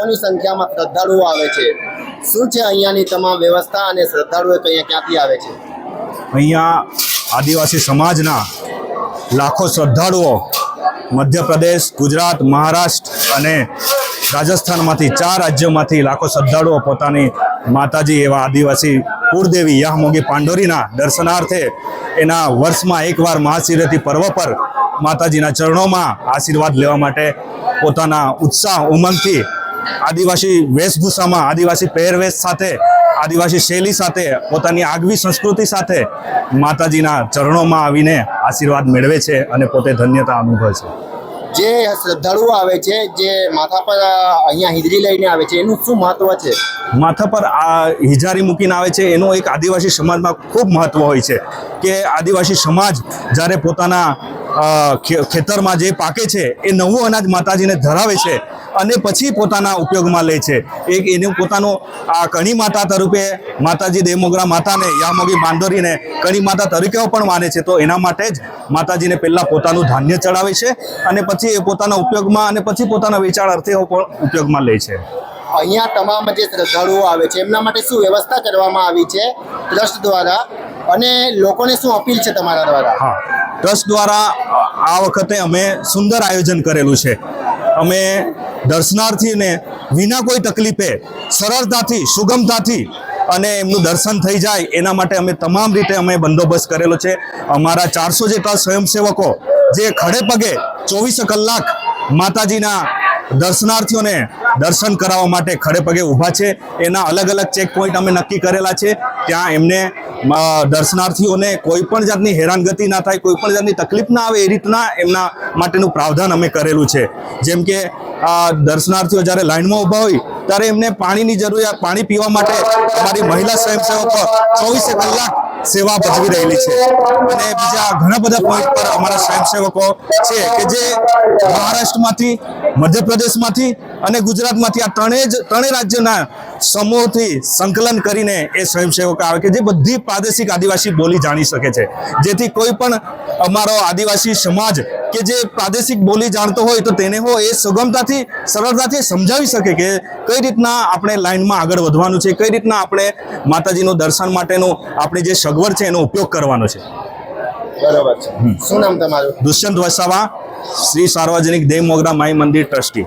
લાખોની સંખ્યામાં શ્રદ્ધાળુઓ આવે છે. શું છે અહીંયાની તમામ વ્યવસ્થા અને શ્રદ્ધાળુઓ અહીંયા ક્યાંથી આવે છે? અહીંયા આદિવાસી સમાજના લાખો શ્રદ્ધાળુઓ મધ્યપ્રદેશ, ગુજરાત, મહારાષ્ટ્ર અને રાજસ્થાનમાંથી ચાર રાજ્યોમાંથી લાખો શ્રદ્ધાળુઓ પોતાની માતાજી એવા આદિવાસી કુળદેવી યાહમોગી પાંડોરીના દર્શનાર્થે એના વર્ષમાં એકવાર મહાશિવરાત્રિ પર્વ પર માતાજીના ચરણોમાં આશીર્વાદ લેવા માટે પોતાના ઉત્સાહ ઉમંગથી આદિવાસી વેશભૂષામાં આદિવાસી પહેરવેશ સાથે આદિવાસી શૈલી સાથે પોતાની આગવી સંસ્કૃતિ સાથે માતાજીના ચરણોમાં આવીને આશીર્વાદ મેળવે છે અને પોતે ધન્યતા અનુભવે છે. જે શ્રદ્ધાળુઓ આવે છે જે માથા પર અહીંયા હિજરી લઈને આવે છે એનું શું મહત્વ છે? માથા પર આ હિજારી મૂકીને આવે છે એનો એક આદિવાસી સમાજમાં ખૂબ મહત્વ હોય છે કે આદિવાસી સમાજ જ્યારે પોતાના ખેતરમાં જે પાકે છે, એ નવું અનાજ માતાજીને ધરાવે છે અને પછી પોતાના ઉપયોગમાં લે છે. એક એનું પોતાનું, આ કણી માતા તરીકે માતાજી દેવમોગરા માતાને યામોગી બાંદોરીને કણી માતા તરીકે પણ માને છે. તો એના માટે જ માતાજીને પહેલાં પોતાનું ધાન્ય ચડાવે છે અને પછી એ પોતાના ઉપયોગમાં અને પછી પોતાના વેચાણ અર્થે પણ ઉપયોગમાં લે છે. અહીંયા તમામ જે શ્રદ્ધાળુઓ આવે છે, એમના માટે શું વ્યવસ્થા કરવામાં આવી છે? ટ્રસ્ટ દ્વારા અને લોકોને શું અપીલ છે તમારા દ્વારા? હા. ટ્રસ્ટ દ્વારા આ વખતે અમે સુંદર આયોજન કરેલું છે. અમે દર્શનાર્થીને વિના કોઈ તકલીફે સરળતાથી, સુગમતાથી અને એમનું દર્શન થઈ જાય એના માટે અમે તમામ રીતે અમે બંદોબસ્ત કરેલો છે. અમારા ચારસો જેટલા સ્વયંસેવકો જે ખડે પગે ચોવીસ કલાક માતાજીના દર્શનાર્થીઓને દર્શન કરાવવા માટે ખડે પગે ઊભા છે. એના અલગ અલગ ચેક પોઈન્ટ અમે નક્કી કરેલા છે. ત્યાં એમને દર્શનાર્થીઓને કોઈ પણ જાતની હેરાનગતિ ના થાય, કોઈ પણ જાતની તકલીફ ના આવે એ રીતના એમના માટેનું પ્રાવધાન અમે કરેલું છે. જેમ કે દર્શનાર્થીઓ જ્યારે લાઇનમાં ઊભા હોય, ત્યારે એમને પાણીની જરૂરિયાત, પાણી પીવા માટે અમારી મહિલા સ્વયંસેવકો ચોવીસે કલાક સેવા ભજવી રહેલી છે. અને બીજા ઘણા બધા પોઈન્ટ પર અમારા સ્વયંસેવકો છે કે જે મહારાષ્ટ્રમાંથી, મધ્યપ્રદેશમાંથી અને ગુજરાતમાંથી આ ત્રણેય જ ત્રણેય રાજ્યના સમૂહથી સંકલન કરીને એ સ્વયંસેવકો આવે કે જે બધી પ્રાદેશિક આદિવાસી બોલી જાણી શકે છે. જેથી કોઈ પણ અમારો આદિવાસી સમાજ કે જે પ્રાદેશિક બોલી જાણતો હોય તો તેને હો એ સુગમતાથી સરળતાથી સમજાવી શકે કે કઈ રીતના આપણે લાઈનમાં આગળ વધવાનું છે કઈ રીતના આપણે માતાજીનું દર્શન માટેનો આપણી જે સગવડ છે એનો ઉપયોગ કરવાનો છે. બરાબર છે. શું નામ તમારું? દુષ્યંત વસાવા શ્રી સાર્વજનિક દેવ મોગરા માઈ મંદિર ટ્રસ્ટી.